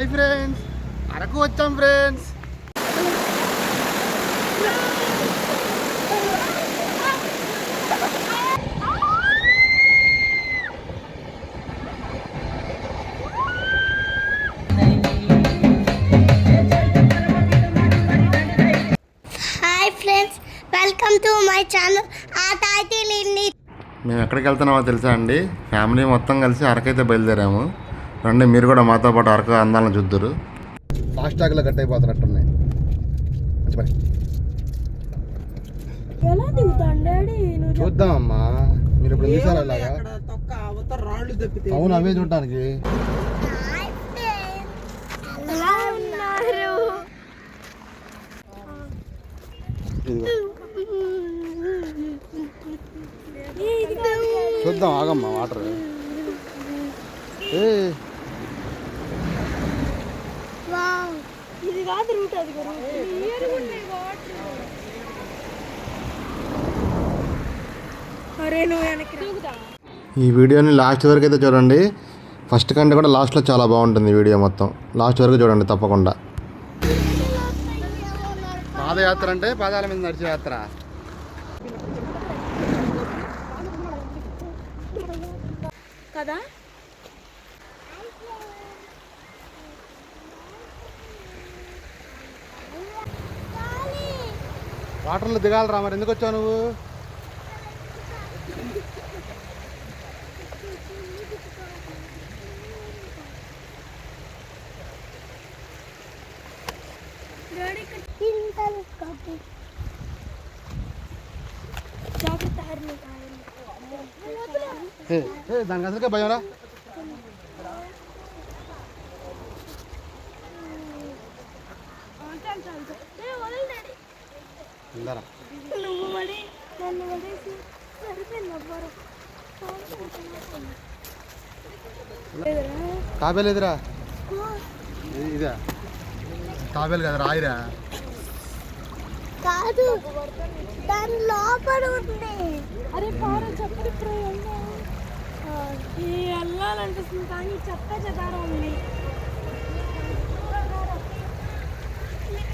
Hi friends Araku వచ్చాం friends hi friends welcome to my channel లేండి మేము ఎక్కడికి వెళ్తున్నామో తెలుసా అండి? ఫ్యామిలీ మొత్తం కలిసి అరకైతే బయలుదేరాము. రండి మీరు కూడా మాతో పాటు అరకు అందాలను చూద్దరు. ఫాస్ట్ ట్రాక్లో కట్ అయిపోతున్నట్టున్నాయి మంచి పని. ఎలా దిగుతాను డాడీ? నువ్వు చూద్దాం అమ్మా మీరు ఇప్పుడు తప్పితే అవును అవే చూడటానికి. చూద్దాం ఆగమ్మా వాటర్. ఏ అది కూడా అరే నువ్వు వెనక్కి ఈ వీడియోని లాస్ట్ వరకు అయితే చూడండి. ఫస్ట్ కంటే కూడా లాస్ట్లో చాలా బాగుంటుంది వీడియో మొత్తం. లాస్ట్ వరకు చూడండి తప్పకుండా. పాదయాత్ర అంటే పాదాల మీద నడిచే యాత్ర. కదా? వాటర్లో దిగాలరా మరి. ఎందుకు వచ్చావు నువ్వు? దానికి అసలుకే భయం రా తాబేలేదురా. ఇది- ఇదా తాబేలు కదా రాయిరా. కాదు దాని లోపల ఉంది. అరే పార చెప్పడు ఇప్పుడు ఈ వెళ్ళాలనిపిస్తుంది కానీ చెప్ప చెదారం ఉంది.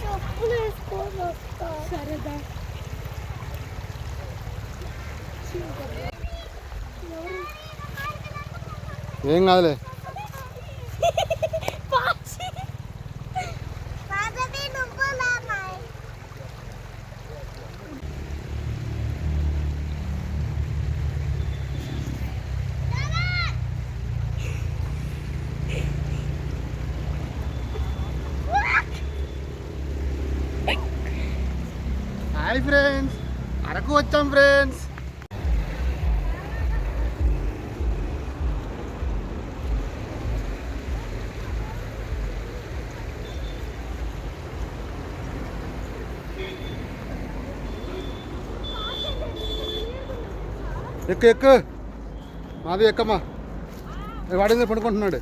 చెప్పులు వేసుకొని వస్తా. సరేదా ఏం కాదులే హాయ్ ఫ్రెండ్స్ అరకు వచ్చాం ఫ్రెండ్స్ ఎక్కు ఎక్కు. మాది ఎక్కమ్మా. వాడింది పడుకుంటున్నాడు.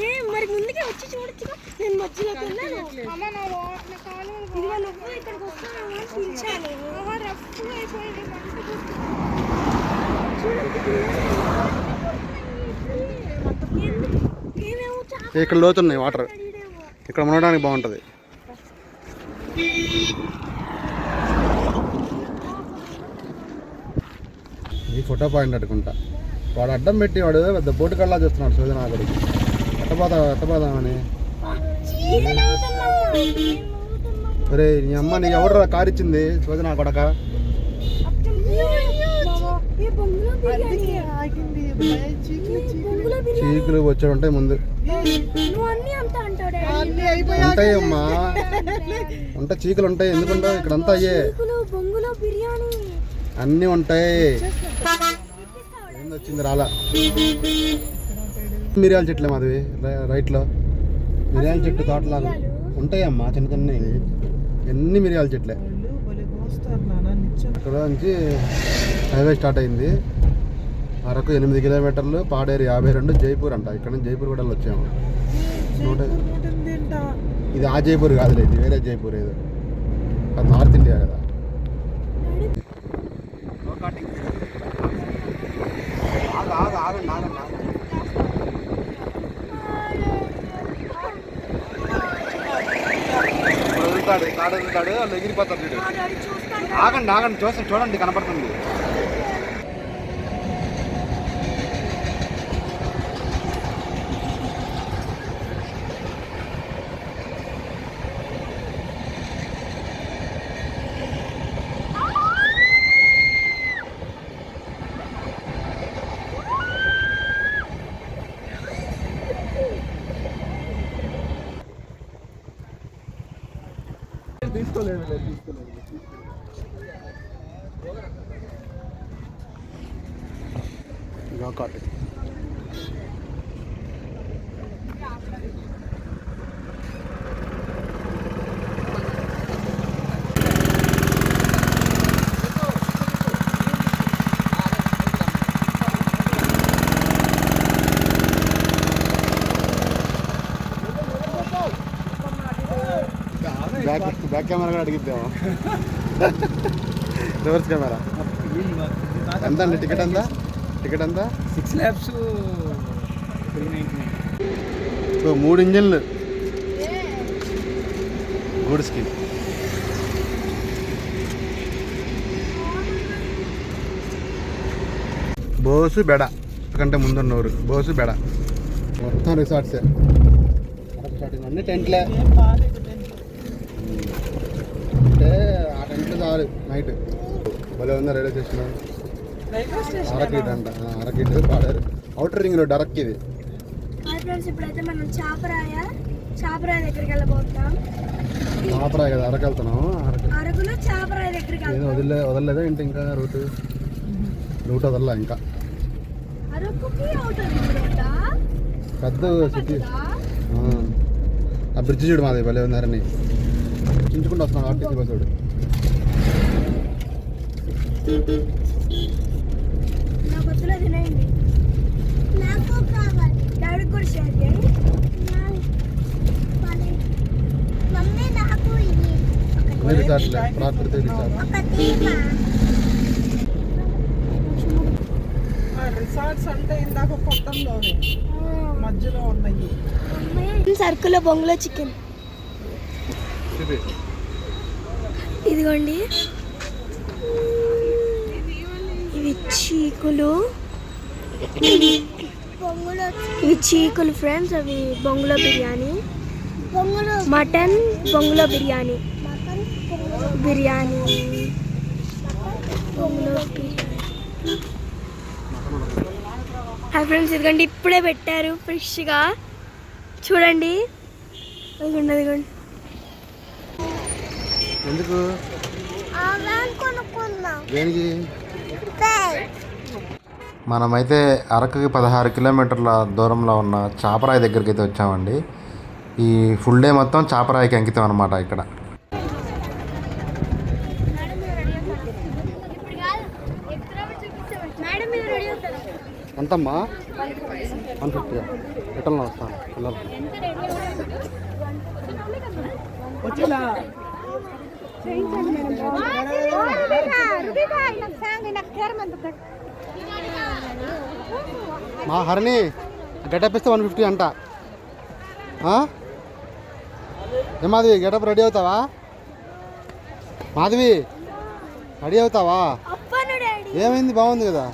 ఏ మరి ముందుకే వచ్చి చూడొచ్చుగా. నేను మధ్యలోకి వెళ్ళాను ఇదిగో నువ్వు ఇక్కడికి అయిపోయింది. ఇక్కడ లోతున్నాయి వాటర్. ఇక్కడ ఉండడానికి బాగుంటుంది ఈ ఫోటో పాయింట్ అట్టుకుంటా వాడు అడ్డం పెట్టి వాడు పెద్ద బోటు కల్లా చూస్తున్నాడు సోదనాగడు ఎట్టపోతా ఎట్టపోదామని అరే నీ అమ్మ నీకు ఎవరు కారు ఇచ్చింది? సోదనా కొడక. చీకులు వచ్చాడు ఉంటాయి ముందు. ఉంటాయి అమ్మా ఉంటాయి చీకులు ఉంటాయి. ఎందుకుంటావు ఇక్కడ అంతా అయ్యే. బొంగులో బిర్యానీ అన్నీ ఉంటాయి. ఏంది వచ్చింది రాలా? మిరియాల చెట్లే మాది రైట్లో. మిరియాల చెట్టు తోటలాగా ఉంటాయమ్మా చిన్న చిన్నవి. ఎన్ని మిరియాల చెట్లే. అక్కడ ఇక్కడ నుంచి హైవే స్టార్ట్ అయింది. అరకు ఎనిమిది కిలోమీటర్లు పాడేరు యాభై రెండు జైపూర్ అంట. ఇక్కడ నుంచి జైపూర్ కూడా వచ్చాము. నూట ఇది ఆ జైపూర్ కాదులే ఇది వేరే జైపూర్ ఏదో. అది నార్త్ ఇండియా కదా. ఆగండి ఆగండి ఆగండి ఇప్పుడు వదులుతాడు కాడ వదులుతాడు వాళ్ళు చూస్తాను ఆగండి ఆగండి చూస్తే చూడండి కనపడుతుంది. బ్యాక్ కెమెరా కూడా అడిగిద్దాము. Reverse camera. ఎంత అండి? టికెట్ ఎంత? టికెట్ ఎంత? సిక్స్ ల్యాబ్స్ సో మూడు ఇంజిన్లు. గూడ్స్కి బోసు బెడ. కంటే ఊరు బోసు బెడ. మొత్తం రిసార్ట్సే. రిసార్ట్ అన్ని టెంట్లే ఏం బాగాలేదు టెంట్. అంటే ఆ టెంట్లు చాలు నైట్. భలే ఉంది రైల్వే స్టేషన్. అరకిట్ అంట. అరకిట్ పాడారు. అవుటర్ రింగ్ రోడ్ అరక్ ఇది. హాయ్ ఫ్రెండ్స్ ఇప్పుడైతే మనం చాపరాయ చాపరాయ దగ్గరికి వెళ్ళబోతున్నాం. ఆపరా కదా అరకు వెళ్తున్నాం అరకు. అరకులో చాపరాయ దగ్గరికి ఏదో వదిలే వదలలేదా ఏంటి ఇంకా రూట్? రూట్ వదలలా ఇంకా. అరకుకి పెద్ద సిటీ ఆ. బ్రిడ్జ్ చూడు మాది భలే ఉన్నారని చించుకుంటూ వస్తున్నాం ఆర్టీసీ నా బస్సులో తినేయండి. నాకు కావాలి. డాడీకి కూడా షేర్ చేయండి మమ్మీ నాకు ఇది. ప్రాకృతి రిసార్ట్స్ అంటే ఇందాక మధ్యలో ఉన్నాయి. బొంగులో చికెన్. ఇదిగోండి. ఇవి చీకులు. ఇవి చీకులు ఫ్రెండ్స్ అవి బొంగులో బిర్యానీ. మటన్ బొంగులో బిర్యానీ. బిర్యానీ. బొంగులో హాయ్ ఫ్రెండ్స్ ఇదిగోండి ఇప్పుడే పెట్టారు ఫ్రెష్గా. చూడండి. అదిగోండి అదిగోండి ఎందుకు? దేనికి? మనమైతే అరకుకి పదహారు కిలోమీటర్ల దూరంలో ఉన్న చాపరాయి దగ్గరికి అయితే వచ్చామండి. ఈ ఫుల్ డే మొత్తం చాపరాయికి అంకితం అనమాట ఇక్కడ. ఎంతమ్మా? One fifty. రిటర్న్ వస్తాను. మా హరిణి గెటప్ ఇస్తే వన్ ఫిఫ్టీ అంట. ఏ మాధవి గెటప్ రెడీ అవుతావా? మాధవి రెడీ అవుతావా? ఏమైంది? బాగుంది కదా.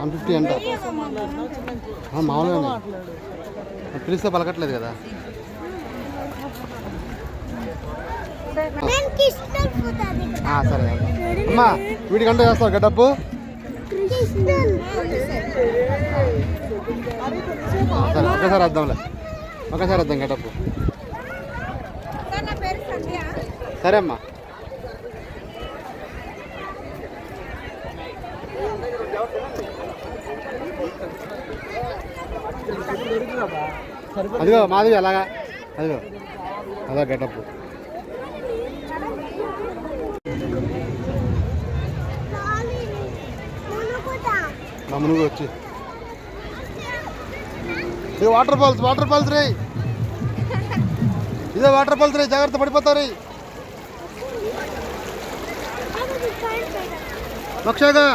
వన్ ఫిఫ్టీ అంట. మామూలుగా పిలిస్తే పలకట్లేదు కదా నేను కిష్టల్ పోతాది ఆ, సరే అమ్మా వీడికంటే చేస్తావు కిష్టల్ సరే ఒకేసారి వద్దాంలే ఒకేసారి పేరు సంధ్య. సరే అమ్మా. అదిగో మాదివి అలాగా. అదిగో అదో గెటప్ వచ్చి. ఇది వాటర్ ఫాల్స్ వాటర్ ఫాల్స్ రే ఇదే వాటర్ ఫాల్స్ రే జాగ్రత్త పడిపోతారు లక్షగా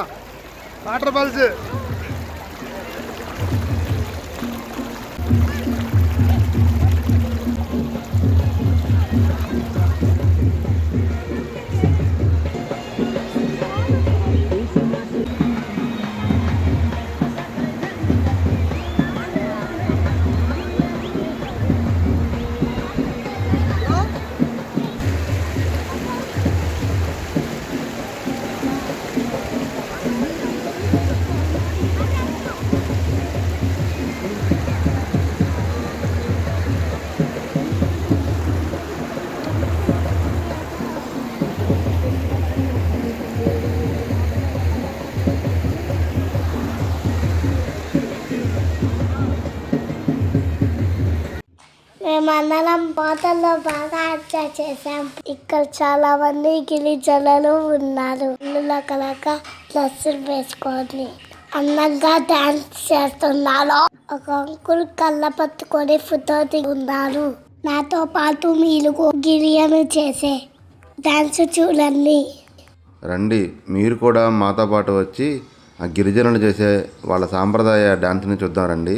వాటర్ ఫాల్స్. మేమందరం బాగా ఎంజాయ్ చేశాం. ఇక్కడ చాలా మంది గిరిజనులు ఉన్నారు. ఇల్లు కలక డ్రెస్సులు వేసుకొని అందంగా డాన్స్ చేస్తున్నారు. ఒక అంకుల్ కళ్ళ పట్టుకొని ఫోటో దిగున్నారు నాతో పాటు మీరు గిరియను చేసే డాన్స్ చూడండి. రండి మీరు కూడా మాతో పాటు వచ్చి ఆ గిరిజనులు చేసే వాళ్ళ సాంప్రదాయ డ్యాన్స్ని చూద్దాం రండి.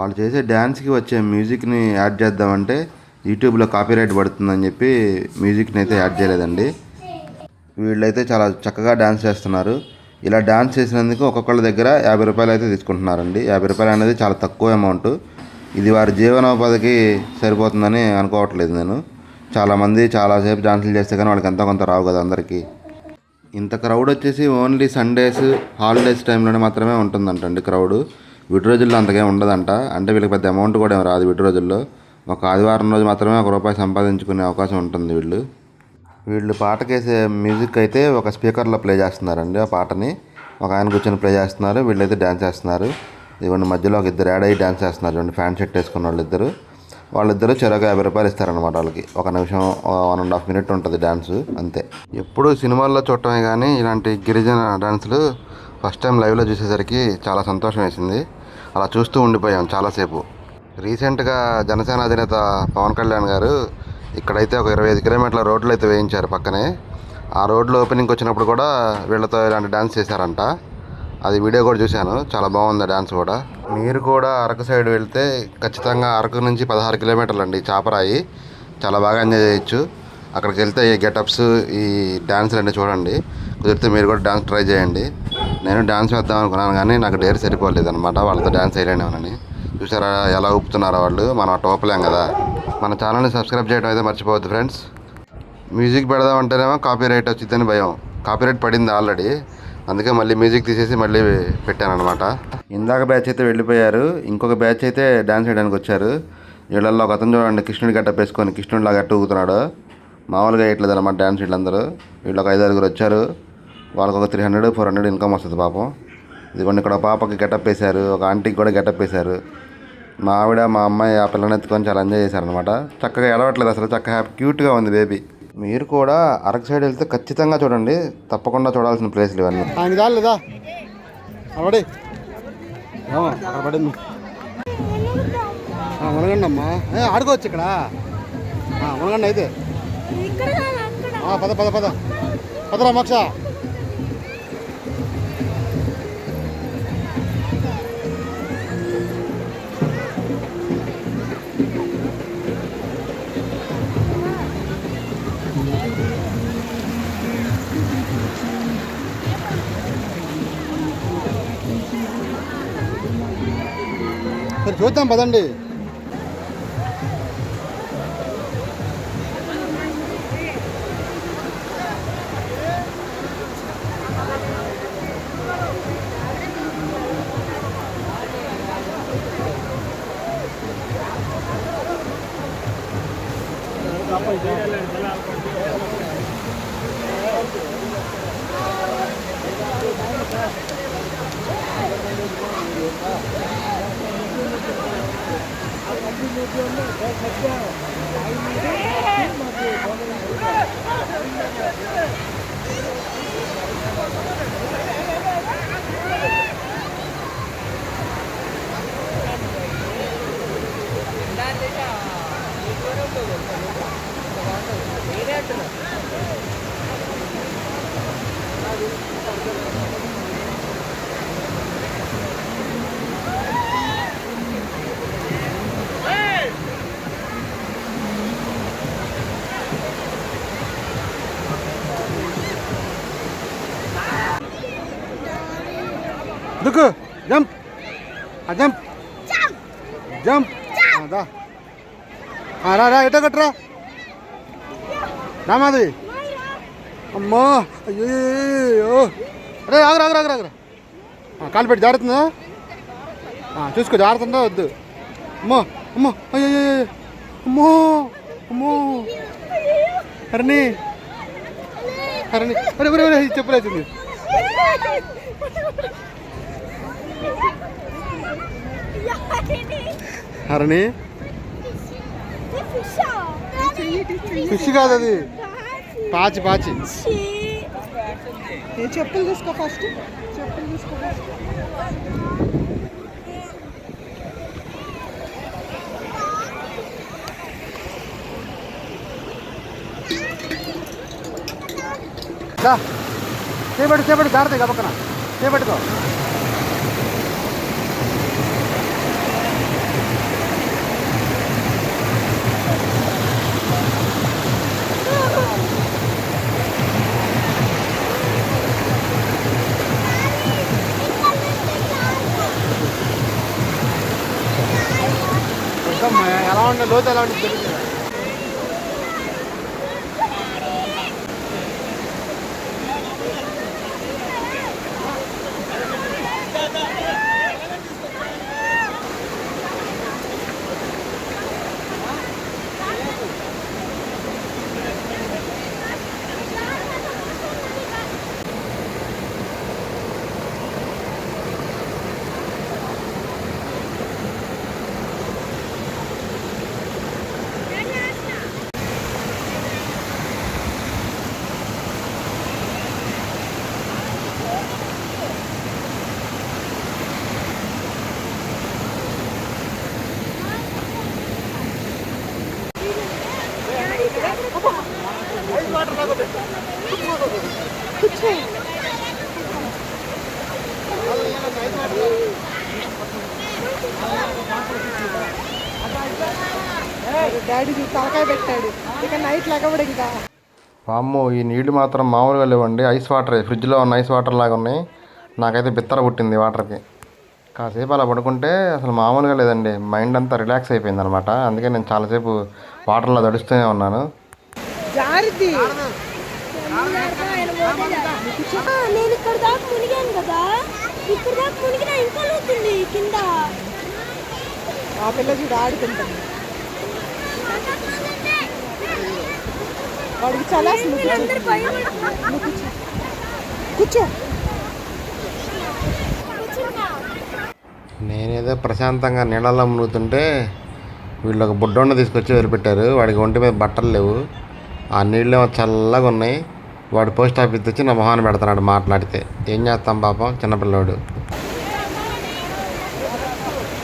వాళ్ళు చేసే డ్యాన్స్కి వచ్చే మ్యూజిక్ని యాడ్ చేద్దామంటే యూట్యూబ్లో కాపీరైట్ పడుతుందని చెప్పి మ్యూజిక్ని అయితే యాడ్ చేయలేదండి. వీళ్ళైతే చాలా చక్కగా డ్యాన్స్ చేస్తున్నారు. ఇలా డ్యాన్స్ చేసినందుకు ఒక్కొక్కళ్ళ దగ్గర యాభై రూపాయలు అయితే తీసుకుంటున్నారండి. యాభై రూపాయలు అనేది చాలా తక్కువ అమౌంట్. ఇది వారి జీవనోపాధికి సరిపోతుందని అనుకోవట్లేదు నేను. చాలామంది చాలాసేపు డాన్సులు చేస్తే కానీ వాళ్ళకి ఎంతో కొంత రావు కదా అందరికీ. ఇంత క్రౌడ్ వచ్చేసి ఓన్లీ సండేస్ హాలిడేస్ టైంలోనే మాత్రమే ఉంటుందంటండి క్రౌడ్. విడి రోజుల్లో అంతగా ఉండదంట. అంటే వీళ్ళకి పెద్ద అమౌంట్ కూడా ఏం రాదు విడి రోజుల్లో ఒక ఆదివారం రోజు మాత్రమే ఒక రూపాయి సంపాదించుకునే అవకాశం ఉంటుంది వీళ్ళు. వీళ్ళు పాటకేసే మ్యూజిక్ అయితే ఒక స్పీకర్లో ప్లే చేస్తున్నారండి ఆ పాటని. ఒక ఆయన కూర్చొని ప్లే చేస్తున్నారు వీళ్ళైతే డ్యాన్స్ చేస్తున్నారు. ఇవన్నీ మధ్యలో ఒక ఇద్దరు యాడ్ అయ్యి డ్యాన్స్ చేస్తున్నారు. రెండు ఫ్యాన్ షర్ట్ వేసుకున్న వాళ్ళిద్దరు. వాళ్ళిద్దరూ చెరొక యాభై రూపాయలు ఇస్తారనమాట వాళ్ళకి. ఒక నిమిషం వన్ అండ్ హాఫ్ మినిట్ ఉంటుంది డ్యాన్స్ అంతే. ఎప్పుడు సినిమాల్లో చూడటమే కానీ ఇలాంటి గిరిజన డ్యాన్సులు ఫస్ట్ టైం లైవ్లో చూసేసరికి చాలా సంతోషం వేసింది. అలా చూస్తూ ఉండిపోయాం చాలాసేపు. రీసెంట్గా జనసేన అధినేత పవన్ కళ్యాణ్ గారు ఇక్కడైతే ఒక ఇరవై ఐదు కిలోమీటర్ల రోడ్లు అయితే వేయించారు పక్కనే. ఆ రోడ్లు ఓపెనింగ్ వచ్చినప్పుడు కూడా వీళ్ళతో ఇలాంటి డ్యాన్స్ చేశారంట. అది వీడియో కూడా చూశాను. చాలా బాగుంది డ్యాన్స్ కూడా. మీరు కూడా అరకు సైడ్ వెళ్తే ఖచ్చితంగా అరకు నుంచి పదహారు కిలోమీటర్లు అండి చాపరాయి. చాలా బాగా ఎంజాయ్ చేయొచ్చు. అక్కడికి వెళ్తే ఈ గెటప్స్ ఈ డ్యాన్స్లు అన్నీ చూడండి. కుదిరితే మీరు కూడా డ్యాన్స్ ట్రై చేయండి. నేను డ్యాన్స్ వేద్దాం అనుకున్నాను కానీ నాకు డేర్ సరిపోలేదు అనమాట వాళ్ళతో డ్యాన్స్ వేయలేనేమోనని. చూసారా? ఎలా ఊపుతున్నారో వాళ్ళు. మనం టోపలేం ఊపలేం కదా. మన ఛానల్ని సబ్స్క్రైబ్ చేయడం అయితే మర్చిపోవద్దు ఫ్రెండ్స్. మ్యూజిక్ పెడదామంటేనేమో కాపీ రైట్ వచ్చిందని భయం. కాపీ రైట్ పడింది ఆల్రెడీ. అందుకే మళ్ళీ మ్యూజిక్ తీసేసి మళ్ళీ పెట్టాను అనమాట ఇందాక బ్యాచ్ అయితే వెళ్ళిపోయారు. ఇంకొక బ్యాచ్ అయితే డ్యాన్స్ చేయడానికి వచ్చారు. వీళ్ళల్లో ఒక అతను చూడండి కృష్ణుడి గట్ట వేసుకొని కృష్ణుడి లాగా గట్ట ఊగుతున్నాడు. మామూలుగా వేయట్లేదు అనమాట డ్యాన్స్ వీళ్ళందరూ. వీళ్ళు ఒక ఐదు ఆరుగురు వచ్చారు. వాళ్ళకి ఒక three hundred four hundred income వస్తుంది పాపం. ఇదిగోండి ఇక్కడ పాపకి గెటప్ వేశారు. ఒక ఆంటీకి కూడా గెటప్ వేశారు. మా ఆవిడ మా అమ్మాయి ఆ పిల్లని ఎత్తుకొని చాలా ఎంజాయ్ చేశారనమాట చక్కగా ఎడవట్లేదు అసలు చక్కగా హ్యాపీ క్యూట్గా ఉంది బేబీ మీరు కూడా అరకు సైడ్ వెళ్తే ఖచ్చితంగా చూడండి. తప్పకుండా చూడాల్సిన ప్లేస్లు ఇవన్నీ. ఆయన మునగండి అమ్మా. ఆడుకోవచ్చు ఇక్కడ. మునగండి అయితే. ఇక్కడ కాదు, అక్కడ. ఆ, పద పద పద. పదరా మోక్ష. చూద్దాం పదండి. దుక్కు జంప్. ఆ, జంప్. జంప్. ఆ, దా. రా రా ఎటో కట్టరా? రామాది అమ్మో అయ్యో అరే ఆగరా ఆగరా ఆగరా ఆగరా. ఆ, కాలు పెట్టి జారుతుందా? చూసుకో జారుతుందా వద్దు. అమ్మో అమ్మో అయ్యో అమ్మో అమ్మో. హరిణి. హరిణి. అరే ఒరే ఒరే చెప్పలేదు హరణి? ఫిష్ కాదు అది. పాచి పాచి. చెప్పులు తీసుకో ఫస్ట్. చెప్పులు తీసుకో ఫస్ట్. దా. చేపట్టు చేపట్టు జాగ్రత్త గబక్కన. చేపట్టుకో. ఎలా ఉండే లోతు ఎలా ఉండే డాడీ తలకాయ పెట్టాడు. ఇక నైట్ లెగబడి ఇంకా. వామ్మో ఈ నీళ్ళు మాత్రం మామూలుగా లేవండి. ఐస్ వాటర్ ఫ్రిడ్జ్లో ఉన్న ఐస్ వాటర్ లాగా ఉన్నాయి. నాకైతే బిత్తర పుట్టింది వాటర్కి కాసేపు అలా పడుకుంటే అసలు మామూలుగా లేదండి. మైండ్ అంతా రిలాక్స్ అయిపోయింది అనమాట అందుకే నేను చాలాసేపు వాటర్లో తడుస్తూనే ఉన్నాను. జారిద్ది. నేను ఇక్కడ దాకా మునిగాను కదా. ఇక్కడ దాకా మునిగినా ఇంకా లోతుంది కింద. ఆ పిల్ల చూడు ఆడుకుంటుంది. వాడికి చలేస్తుంది కూర్చో. నేనేదో ప్రశాంతంగా నీళ్ళలో మునుగుతుంటే వీళ్ళు ఒక బుడ్డోన్న తీసుకొచ్చి వదిలిపెట్టారు. వాడికి ఒంటి మీద బట్టలు లేవు. ఆ నీళ్ళేమో చల్లగా ఉన్నాయి. వాడు పోస్ట్ ఆఫీస్ తెచ్చి నా మొహాన్ని పెడుతున్నాడు మాట్లాడితే. ఏం చేస్తాం పాపం? చిన్నపిల్లోడు.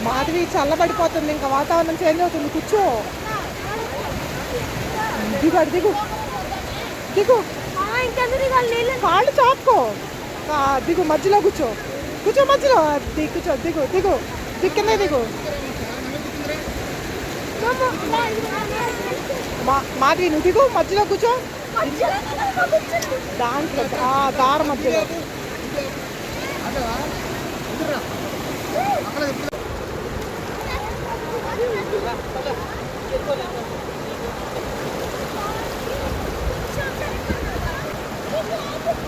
మాధవి చల్లబడిపోతుంది. ఇంకా వాతావరణం చేంజ్ అవుతుంది. కూర్చో. దిగు అటు దిగు దిగు కాళ్ళు చాపుకో దిగు మధ్యలో కూర్చో కూర్చో మధ్యలో కూర్చో దిగు దిగు దిక్కునే దిగు మా మాధవి నువ్వు దిగు మధ్యలో కూర్చో దాంట్లో దార మధ్యలో ఆ, Oh, my God.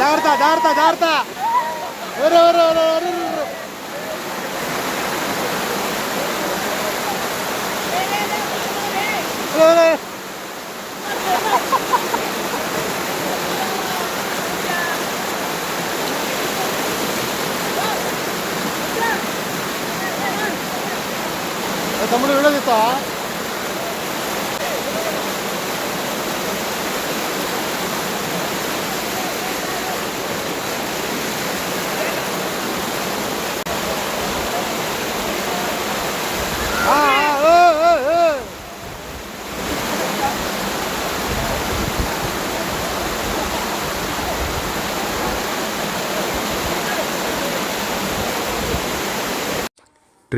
జాగ్రత్త జాగ్రత్త జాగ్రత్త ఒరే,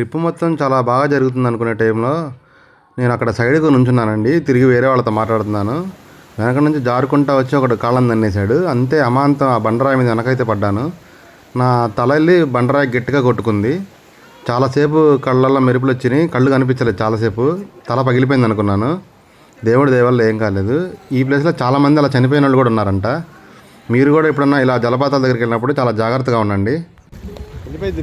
ట్రిప్ మొత్తం చాలా బాగా జరుగుతుంది అనుకునే టైంలో నేను అక్కడ సైడ్కు నుంచున్నానండి. తిరిగి వేరే వాళ్ళతో మాట్లాడుతున్నాను. వెనక నుంచి జారుకుంటా వచ్చి ఒకడు కాళ్ళని తన్నేశాడు అంతే అమాంతం ఆ బండరాయి మీద వెనకైతే పడ్డాను. నా తల వెళ్ళి బండరాయి గట్టిగా కొట్టుకుంది. చాలాసేపు కళ్ళల్లో మెరుపులు వచ్చినాయి. కళ్ళు కనిపించలేదు చాలాసేపు. తల పగిలిపోయింది అనుకున్నాను. దేవుడి దేవల్ల ఏం కాలేదు. ఈ ప్లేస్లో చాలామంది అలా చనిపోయిన వాళ్ళు కూడా ఉన్నారంట. మీరు కూడా ఎప్పుడన్నా ఇలా జలపాతాల దగ్గరికి వెళ్ళినప్పుడు చాలా జాగ్రత్తగా ఉండండి. వెళ్ళిపోయింది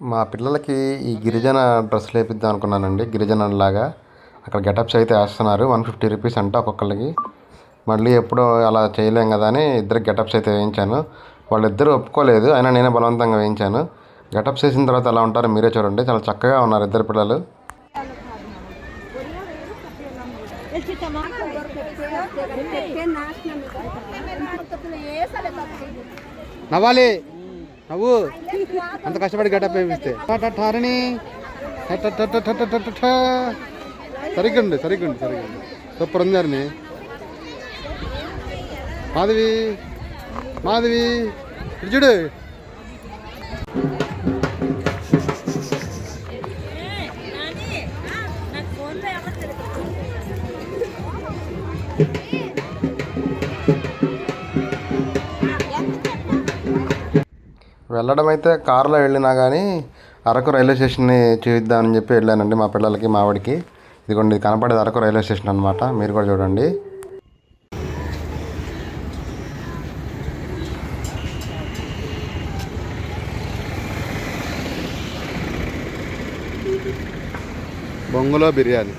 మా పిల్లలకి ఈ గిరిజన డ్రెస్సులు వేపిద్దాం అనుకున్నానండి. గిరిజనలాగా అక్కడ గెటప్స్ అయితే వేస్తున్నారు. వన్ ఫిఫ్టీ రూపీస్ అంట ఒక్కొక్కరికి మళ్ళీ ఎప్పుడో అలా చేయలేం కదా అని ఇద్దరు గెటప్స్ అయితే వేయించాను. వాళ్ళిద్దరూ ఒప్పుకోలేదు. అయినా నేనే బలవంతంగా వేయించాను. గెటప్స్ వేసిన తర్వాత ఎలా ఉంటారో మీరే చూడండి. చాలా చక్కగా ఉన్నారు ఇద్దరు పిల్లలు. నవ్వాలి. నవ్వు. అంత కష్టపడి గడ్డ పేపిస్తే ఠారణి సరిగ్గా ఉండు సరిగ్గా ఉండు సరిగ్గా ఉండు సూపర్ ఉంది హరిణి మాధవి. మాధవి. చూడు. వెళ్ళడం అయితే కారులో వెళ్ళినా కానీ అరకు రైల్వే స్టేషన్ని చూపిద్దామని చెప్పి వెళ్ళానండి మా పిల్లలకి మా ఆవిడకి. ఇదిగోండి ఇది కనపడేది అరకు రైల్వే స్టేషన్ అనమాట మీరు కూడా చూడండి. బొంగులో బిర్యానీ.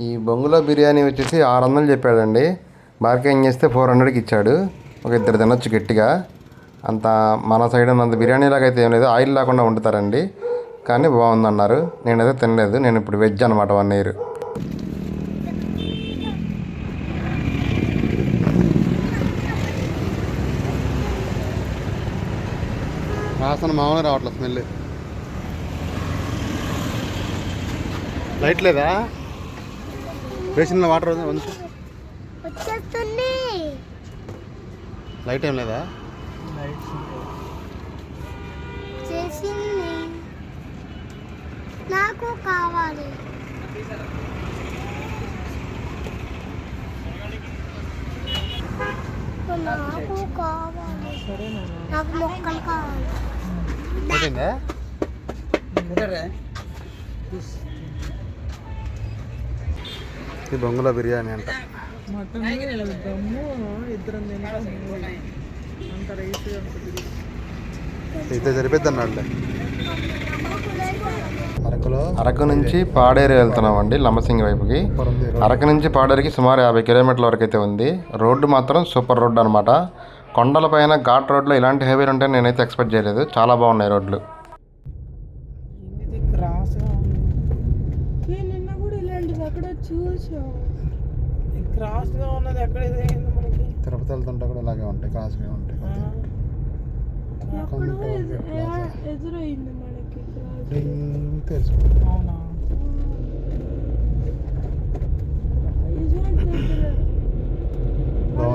ఈ బొంగులో బిర్యానీ వచ్చేసి ఆరు వందలు చెప్పాడండి బార్గెన్ చేస్తే ఫోర్ హండ్రెడ్కి ఇచ్చాడు. ఒక ఇద్దరు తినొచ్చు గట్టిగా. అంత మన సైడ్ అంత బిర్యానీ లాగా అయితే ఏం లేదు. ఆయిల్ లేకుండా వండుతారండి. కానీ బాగుందన్నారు. నేనైతే తినలేదు. నేను ఇప్పుడు వెజ్ అనమాట వన్ ఇయర్. వాసన మామూలుగా రావట్లేదు స్మెల్. లైట్ లేదా? బేసిన్లో వాటర్ వంచు వచ్చేస్తుంది. లైట్ ఏం లేదా? చేసింది. నాకు కావాలి. నాకు కావాలి. నాకు మొక్కలు కావాలి. ఇది బొంగులో బిర్యానీ అంట. అయితే సరిపోద్ది అరకులో అరకు నుంచి పాడేరు వెళ్తున్నామండి లంబసింగి వైపుకి. అరకు నుంచి పాడేరుకి సుమారు యాభై కిలోమీటర్ల వరకు అయితే ఉంది. రోడ్డు మాత్రం సూపర్ రోడ్డు అనమాట కొండలపైన ఘాట్ రోడ్లో ఇలాంటి హెవీ ఉంటే నేనైతే ఎక్స్పెక్ట్ చేయలేదు. చాలా బాగున్నాయి రోడ్లు ఇది క్రాస్గా ఉంది నిన్న కూడా అక్కడ చూసాం క్రాస్గా ఉన్నది ఎక్కడ ఇదైంది మనకి? తిరుపతి వెళ్తుంటే కూడా ఇలాగే ఉంటాయి క్రాస్గా ఉంటాయి ఎక్కడో ఎదురైంది మనకి తెలుసు. అవునా?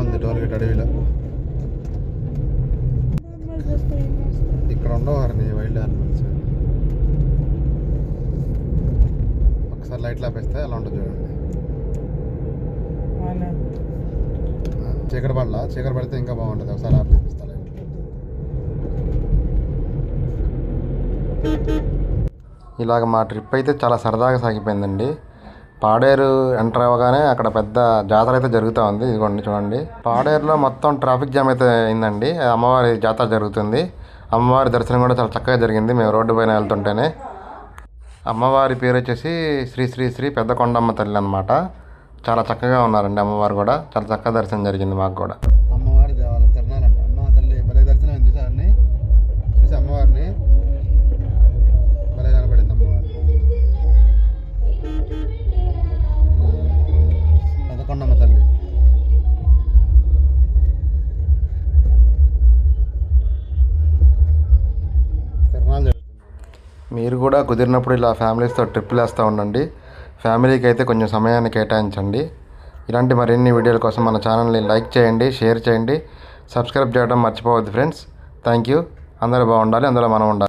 దగ్గర టోల్గేట్ అడవిలో. ఇక్కడ ఉండవు వైల్డ్ యానిమల్స్ ఒకసారి లైట్లు ఆపేస్తే అలా ఉంటుంది చూడండి. చీకటి పడలా? చీకటి పడితే ఇంకా బాగుంటుంది. ఒకసారి ఆపి చూపిస్తా ఇలాగ మా ట్రిప్ అయితే చాలా సరదాగా సాగిపోయిందండి. పాడేరు ఎంటర్ అవ్వగానే అక్కడ పెద్ద జాతర అయితే జరుగుతూ ఉంది. ఇదిగోండి చూడండి. పాడేరులో మొత్తం ట్రాఫిక్ జామ్ అయితే అయిందండి. అమ్మవారి జాతర జరుగుతుంది. అమ్మవారి దర్శనం కూడా చాలా చక్కగా జరిగింది. మేము రోడ్డు పైన వెళ్తుంటేనే. అమ్మవారి పేరు వచ్చేసి శ్రీ శ్రీ శ్రీ పెద్ద కొండమ్మ తల్లి అనమాట చాలా చక్కగా ఉన్నారండి అమ్మవారు కూడా. చాలా చక్కగా దర్శనం జరిగింది మాకు కూడా. మీరు కూడా కుదిరినప్పుడు ఇలా ఫ్యామిలీస్తో ట్రిప్పులు వేస్తూ ఉండండి. ఫ్యామిలీకి అయితే కొంచెం సమయాన్ని కేటాయించండి. ఇలాంటి మరిన్ని వీడియోల కోసం మన ఛానల్ని లైక్ చేయండి షేర్ చేయండి. సబ్స్క్రైబ్ చేయడం మర్చిపోవద్దు ఫ్రెండ్స్. Thank you. అందరూ బాగుండాలి అందులో మనం ఉండాలి.